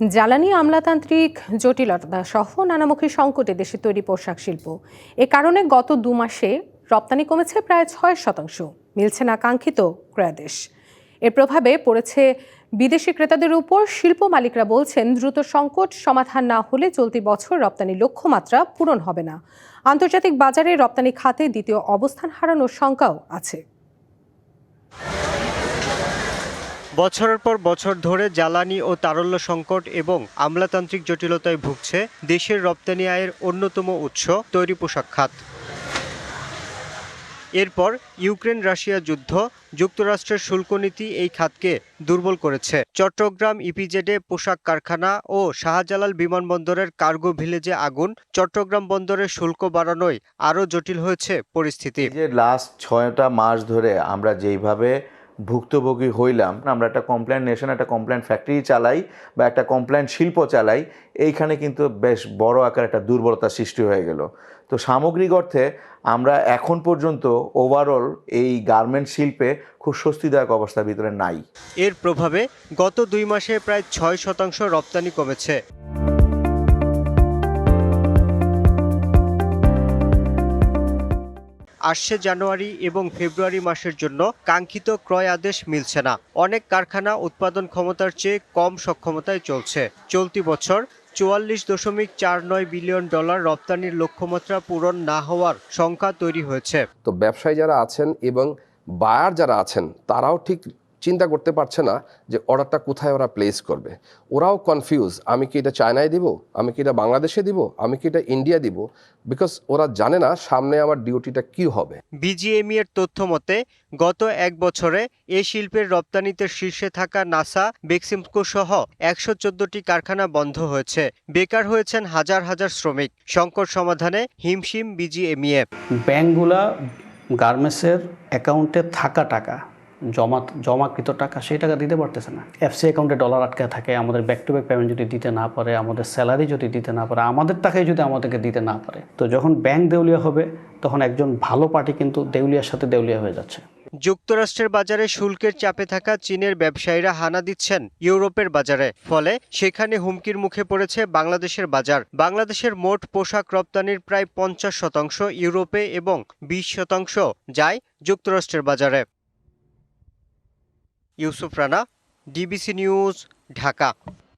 জ্বালানি আমলাতান্ত্রিক জটিলতা সহ নানামুখী সংকটে দেশে তৈরি পোশাক শিল্প। এ কারণে গত দু মাসে রপ্তানি কমেছে প্রায় ছয় শতাংশ। মিলছে না কাঙ্ক্ষিত ক্রয়াদেশ। এর প্রভাবে পড়েছে বিদেশি ক্রেতাদের উপর। শিল্প মালিকরা বলছেন, দ্রুত সংকট সমাধান না হলে চলতি বছর রপ্তানি লক্ষ্যমাত্রা পূরণ হবে না। আন্তর্জাতিক বাজারে রপ্তানি খাতে দ্বিতীয় অবস্থান হারানোর শঙ্কাও আছে। বছরের পর বছর ধরে জ্বালানি ও তারল্য সংকট এবং আমলাতান্ত্রিক জটিলতায় ভুগছে দেশের রপ্তানি আয়ের অন্যতম উৎস তৈরি পোশাক খাত। এরপর ইউক্রেন রাশিয়া যুদ্ধ, যুক্তরাষ্ট্রের শুল্ক নীতি এই খাতকে দুর্বল করেছে। চট্টগ্রাম ইপিজেডে পোশাক কারখানা ও শাহজালাল বিমানবন্দরের কার্গো ভিলেজে আগুন, চট্টগ্রাম বন্দরের শুল্ক বাড়ানোয় আরও জটিল হয়েছে পরিস্থিতি। যে লাস্ট ছয়টা মাস ধরে আমরা যেইভাবে ভুক্তভোগী হইলাম, আমরা একটা কমপ্লেন নেশন একটা কমপ্লেন ফ্যাক্টরি চালাই বা একটা কমপ্লেন শিল্প চালাই, এইখানে কিন্তু বেশ বড় আকার একটা দুর্বলতা সৃষ্টি হয়ে গেল। তো সামগ্রিক অর্থে আমরা এখন পর্যন্ত ওভারঅল এই গার্মেন্ট শিল্পে খুব স্বস্তিদায়ক অবস্থার ভিতরে নাই। এর প্রভাবে গত দুই মাসে প্রায় ছয় শতাংশ রপ্তানি কমেছে। আসছে জানুয়ারি এবং ফেব্রুয়ারি মাসের জন্য কাঙ্ক্ষিত ক্রয় আদেশ মিলছে না। অনেক কারখানা উৎপাদন ক্ষমতার চেয়ে কম সক্ষমতায় চলছে। চলতি বছর চুয়াল্লিশ দশমিক চার নয় বিলিয়ন ডলার রপ্তানির লক্ষ্যমাত্রা পূরণ না হওয়ার সংখ্যা তৈরি হয়েছে। তো ব্যবসায়ী যারা আছেন এবং বায়ার যারা আছেন, তারাও ঠিক চিন্তা করতে পারছে না যে অর্ডারটা কোথায় ওরা প্লেস করবে। ওরাও কনফিউজ আমি কি এটা চায়নায় দিব? আমি কি এটা বাংলাদেশে দিব? আমি কি এটা ইন্ডিয়া দিব? বিকজ ওরা জানে না সামনে আমার ডিউটিটা কি হবে। বিজিএমই এর তথ্য মতে গত এক বছরে এ শিল্পের রপ্তানিতে শীর্ষে থাকা নাসা বেক্সিমকো সহ একশো চোদ্দটি কারখানা বন্ধ হয়েছে। বেকার হয়েছেন হাজার হাজার শ্রমিক। সংকট সমাধানে হিমশিম বিজিএমইএ ব্যাংকগুলা গার্মেন্টসের অ্যাকাউন্টে থাকা টাকা। জমা জমাকৃত টাকা সেই টাকা দিতে পারতেছে না। এফসি অ্যাকাউন্টে ডলার আটকে থাকে, আমাদের ব্যাক টু ব্যাক পেমেন্ট যদি দিতে না পারে, আমাদের স্যালারি যদি দিতে না পারে, আমাদের টাকাই যদি আমাদেরকে দিতে না পারে, তো যখন ব্যাংক দেউলিয়া হবে, তখন একজন ভালো পার্টি কিন্তু দেউলিয়ার সাথে দেউলিয়া হয়ে যাচ্ছে। যুক্তরাষ্ট্রের বাজারে শুল্কের চাপে থাকা চীনের ব্যবসায়ীরা হানা দিচ্ছেন ইউরোপের বাজারে। ফলে সেখানে হুমকির মুখে পড়েছে বাংলাদেশের বাজার। বাংলাদেশের মোট পোশাক রপ্তানির প্রায় পঞ্চাশ শতাংশ ইউরোপে এবং বিশ শতাংশ যায় যুক্তরাষ্ট্রের বাজারে। Yusuf Rana DBC news Dhaka.